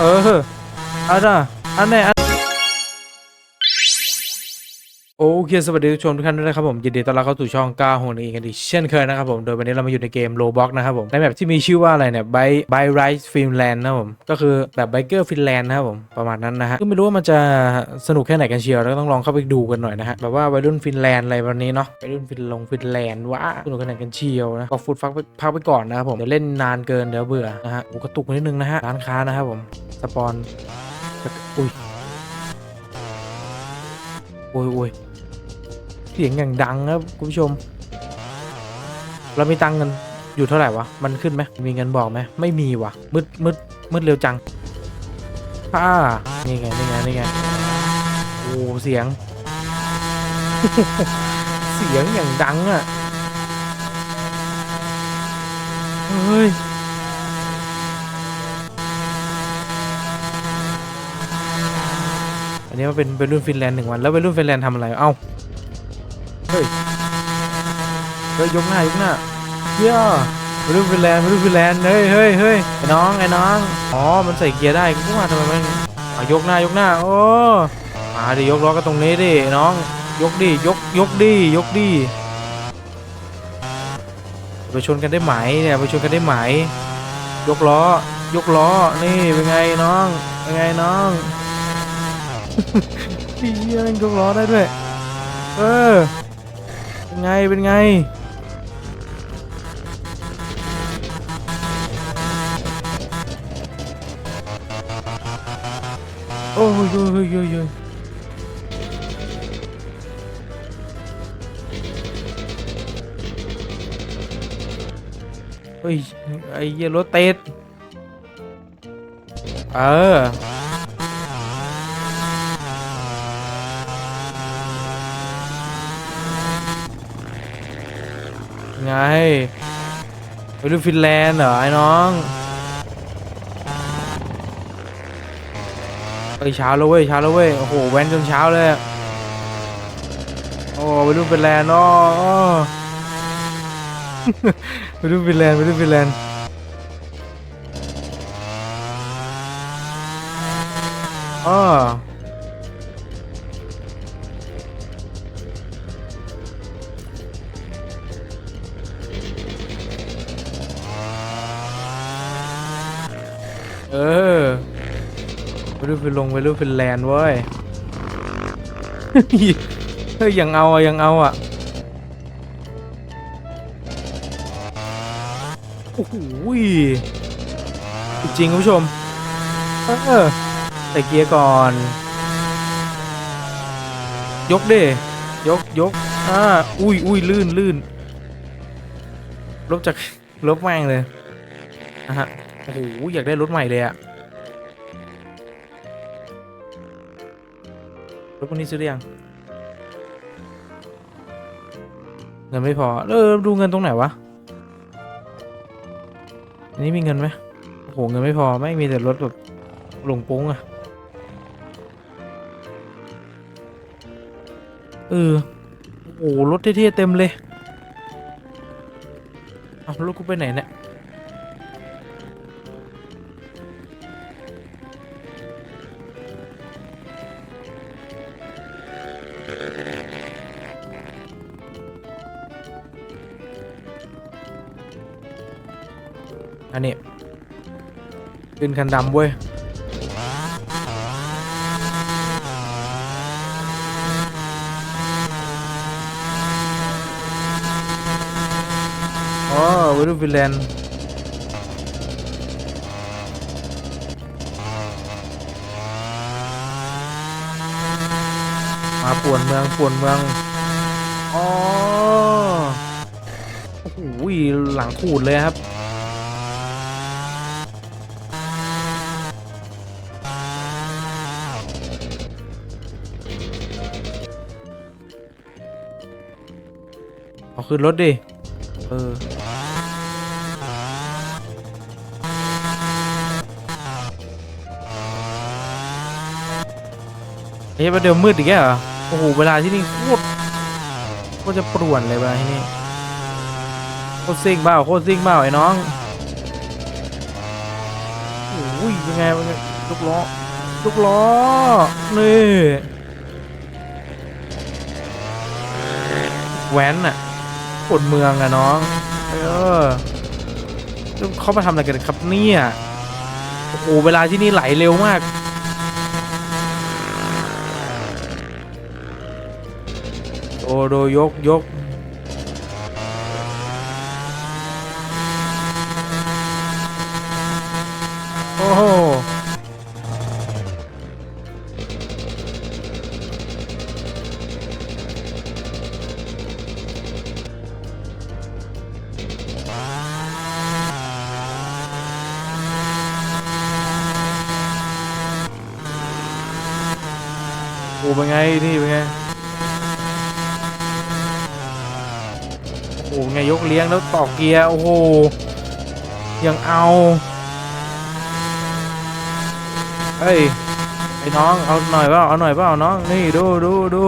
เอออันน่ โอเค สวัสดีทุกชมทุกท่านด้วยนะครับผม ยินดีต้อนรับเข้าสู่ช่องก้าโฮนอีกันอีกเช่นเคยนะครับผม โดยวันนี้เรามาอยู่ในเกมโลบ็อกนะครับผม ในแบบที่มีชื่อว่าอะไรเนี่ยไบไบไรส์ฟินแลนด์นะครับผม ก็คือแบบไบเกอร์ฟินแลนด์นะครับผม ประมาณนั้นนะฮะก็ไม่รู้ว่ามันจะสนุกแค่ไหนกันเชียวแล้วก็ต้องลองเข้าไปดูกันหน่อยนะฮะ แบบว่าวัยรุ่นฟินแลนด์อะไรแบบนี้เนาะ วัยรุ่นฟินลงฟินแลนด์ว่าสนุกแค่ไหนกันเชียวนะ ก็ฟุตฟักไปพักไปก่อนนะครับผม เดี๋ยวเล่นนานเกินเดี๋ยวเบื่อนะฮะโอ้กระตุกนิดนึงนะฮะ ร้านค้านะครับผม สปอนอุ้ยโอ้ยโอ้ย สียงอย่างดังครับคุณผู้ชม เรามีตังเงินอยู่เท่าไหร่วะ มันขึ้นไหมมีเงินบอกไหมไม่มีวะมืดมืดมืดเร็วจังอ่านี่ไงนี่ไงนี่ไงโอ้เสียง เสียงอย่างดังอะ่ะเฮ้ยอันนี้มันเป็นวัยรุ่นฟินแลนด์หนึ่งวัน แล้ววัยรุ่นฟินแลนด์ทำอะไร เอ้า เฮ้ยเฮ้ยยกหน้ายกหน้าเยวัยรุ่นฟินแลนด์วัยรุ่นฟินแลนด์เฮ้ยเฮ้ยเฮ้ยไอ้น้องไอ้น้องอ๋อมันใส่เกียร์ได้กูว่าทำไมมันอะยกหน้ายกหน้าโอ้มาดิยกล้อก็ตรงนี้ดิน้อง ยกดิยกยกดิยกดิไปชนกันได้ไหมเนี่ยไปชนกันได้ไหม ยกล้อยกล้อนี่เป็นไงน้องเป็นไงน้องพี่เหี้ยแม่งยกล้อได้ด้วย เออ เป็นไง เป็นไง โอ้ยโอ้ยโอ้ยโอ้ยยเฮ้ย ไอ้เหี้ยรถติดเออ ไงไปดูฟินแลนด์เหรอไอ้น้องเอ้ยเช้าแล้วเว้ยเช้าแล้วเว้ยโอ้โหแว้นจนเช้าเลยโอ้ไปดูฟินแลนด์อ้อไปดูฟินแลนด์ไปดูฟินแลนด์อ้อ เออไปดูฟินลงไปดูฟินแลนด์เว้ยเฮ้ยยังเอาอะยังเอาอะโอ้โหจริงคุณผู้ชมเออใส่เกียร์ก่อน ยกเด้ยกยกอ่าอุ้ยอุ้ยลื่นลื่นลบจากลบแม่งเลยนะฮะ โอ้โหอยากได้รถใหม่เลยอะรถพวกนี้ซื้อหรือยังเงินไม่พอเออดูเงินตรงไหนวะอันนี้มีเงินไหมโอ้โหเงินไม่พอไม่มีแต่รถแบบหลงปุ้งอะเออโอ้โหรถเท่ๆเต็มเลยเอารถกูไปไหนเนี่ย อันนี้เป็นคันดำเว้ยอ๋อวัยรุ่นฟินแลนด์มาป่วนเมืองป่วนเมืองอ๋อโอ้โหหลังขูดเลยครับ เอาขึ้นรถดิ เออ เฮ้ยประเดี๋ยวมืดอีกแล้วเหรอ โอ้โห เวลาที่นี่โคตรโคตรจะป่วนเลยเวลาที่นี่ โคตรซิ่งเบ้าโคตรซิ่งเบ้าไอ้น้องโอ้ยยังไงวะเนี่ยลูกล้อลูกล้อ นี่แว้นอะ ปวดเมืองอะน้อง เออเขามาทำอะไรกันครับเนี่ย โอ้โห เวลาที่นี่ไหลเร็วมากโอ้โดยกยกโอ้โห โอ้เป็นไงนี่เป็นไงโอ้ไงยกเลี้ยงแล้วต่อเกียร์โอ้โหยังเอาเฮ้ยไอ้น้องเอาหน่อยเปล่าเอาหน่อยเปล่าน้องนี่ดูดูดู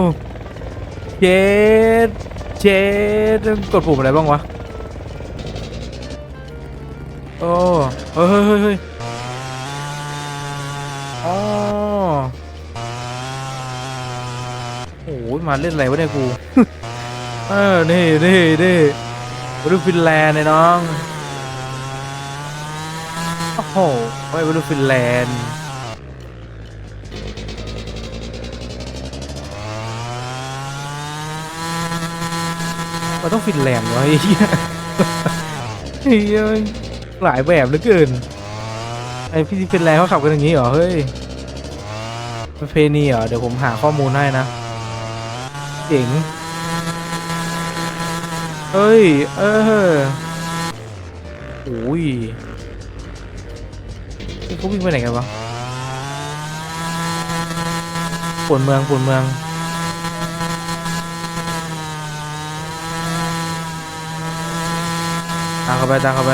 เจ็ดเจ็ดกดปุ่มอะไรบ้างวะโอ้เฮ้ยเฮ้ยเฮ้ยอ๋อ โอ้ยมาเล่นอะไรวะเนี่ยกู เออ นี่นี่นี่มาดูฟินแลนด์ไอ้น้อง โอ้โหไม่มาดูฟินแลนด์มันต้องฟินแลนด์วะไอ้เหี้ยเฮ้ยหลายแบบเหลือเกิน ไอพี่ที่ฟินแลนด์เขาขับกันอย่างนี้เหรอ เฮ้ยประเพณีเหรอ เดี๋ยวผมหาข้อมูลให้นะ เจ๋งเฮ้ย เออโอ้ยเขาวิ่งไปไหนกันวะปวนเมืองปวนเมือง ตามเข้าไปตามเข้าไป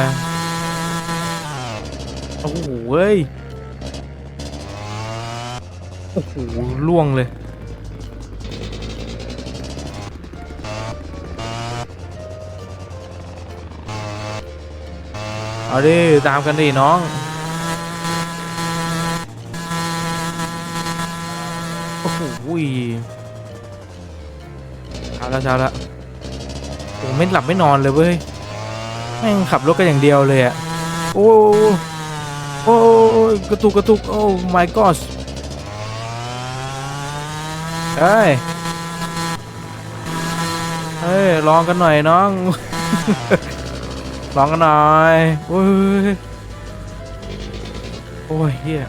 โอ้โหเว้ย โอ้โหล่วงเลย เอาดิ ตามกันดิน้อง โอ้โหเช้าแล้วเช้าแล้วโอ้ไม่หลับไม่นอนเลยเว้ย แม่งขับรถกันอย่างเดียวเลยอะโอ้โอ้โอ้กระตุกกระตุก โอ้ my god เฮ้ย เฮ้ยลองกันหน่อยน้อง ลองกันหน่อยโอ้ยโอ้ยเฮีย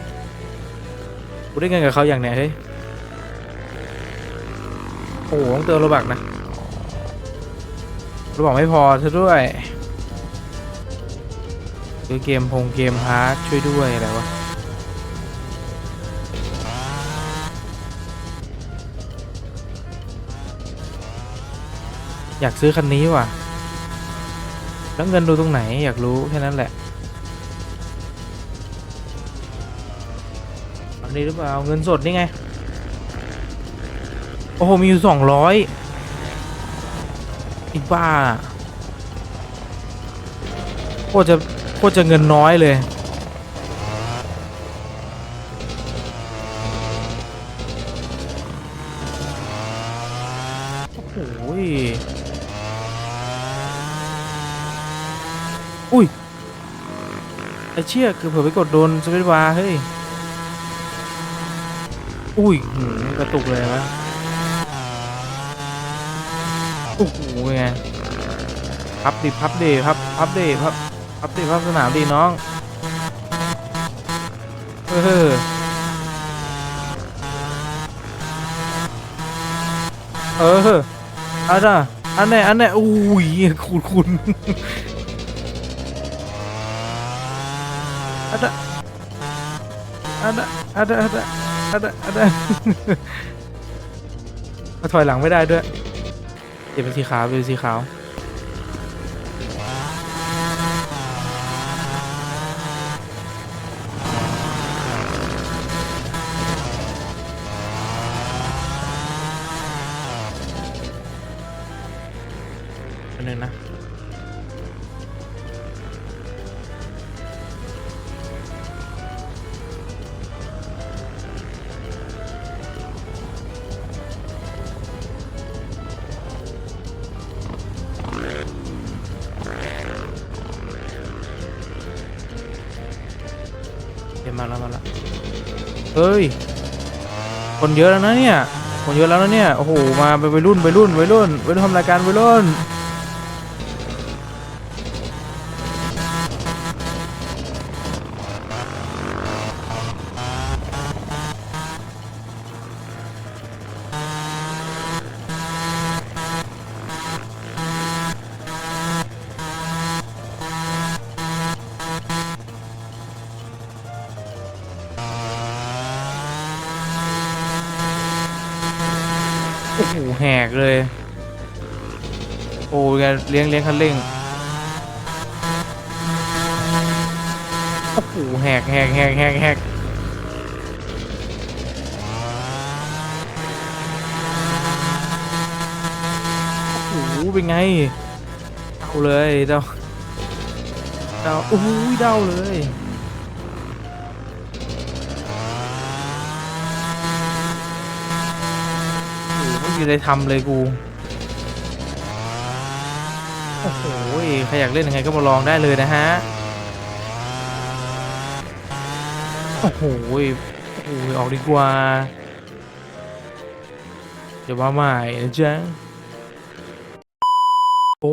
กูได้เงินกับเขาอย่างเนี้ยเฮ้ยโอ้โหต้องเติมโลบักนะโลบักไม่พอซะด้วยซื้อเกมพงเกมฮาร์ดช่วยด้วยอะไรวะอยากซื้อคันนี้ว่ะ แล้วเงินดูตรงไหนอยากรู้แค่นั้นแหละอันนี้หรือเปล่าเงินสดนี่ไง โอ้โห มีอยู่สองร้อยอีกบ้าโคตรจะโคตรจะเงินน้อยเลย อุ้ย ไอเชี่ยคือเผื่อไปกดโดนสเปซบาร์เฮ้ย อุ้ยหืมกระตุกเลยวะโอ้โหไงพับดิพับดิพับพับดิพับพับดิพับสนามดีน้องเออเอออันน่ะอันไหนอันไหนอุ้ยคุณคุณ อันน่ะอันน่ะอันน่ะอันน่ะอันน่ะอันน่ะมาถอยหลังไม่ได้ด้วยเปลี่ยนเป็นสีขาวเปลี่ยนเป็นสีขาวอันหนึ่งนะ มาแล้วมาแล้วเฮ้ย คนเยอะแล้วนะเนี่ย คนเยอะแล้วนะเนี่ย โอ้โห มาไปวัยรุ่นวัยรุ่นวัยรุ่นวัยรุ่นทำรายการวัยรุ่น อ้โหแหกเลย โอ้ยเลี้ยงเลี้ยงคันเร่งโอ้โหแหกแหกแหกแหกแหกโอ้โหเป็นไงเดาเลยเดาเดาโอ้โหเดาเลย ม่มีอะไรทำเลยกู โอ้โหใครอยากเล่นยังไงก็มาลองได้เลยนะฮะ โอ้โหโอ้โหออกดีกว่าจะว่าไม่นะจ๊ะ โอ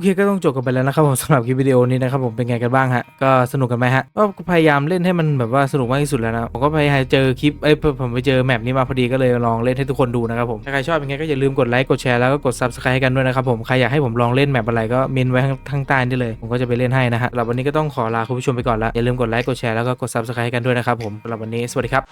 เคก็ต้องจบกันไปแล้วนะครับผมสำหรับคลิปวิดีโอนี้นะครับผมเป็นไงกันบ้างฮะก็สนุกกันไหมฮะก็พยายามเล่นให้มันแบบว่าสนุกมากที่สุดแล้วนะผมก็พยายามเจอคลิปเอ้ยผมไปเจอแมปนี้มาพอดีก็เลยลองเล่นให้ทุกคนดูนะครับผมถ้าใครชอบเป็นไงก็อย่าลืมกดไลค์กดแชร์แล้วก็กด subscribe ให้กันด้วยนะครับผมใครอยากให้ผมลองเล่นแมปอะไรก็เมนไว้ข้างใต้นี่เลย ผมก็จะไปเล่นให้นะฮะสำหรับวันนี้ก็ต้องขอลาคุณผู้ชมไปก่อนละอย่าลืมกดไลค์กดแชร์แล้วก็กด subscribe ให้กันด้วยนะครับผมสำหรับวันนี้สวัสดีครับ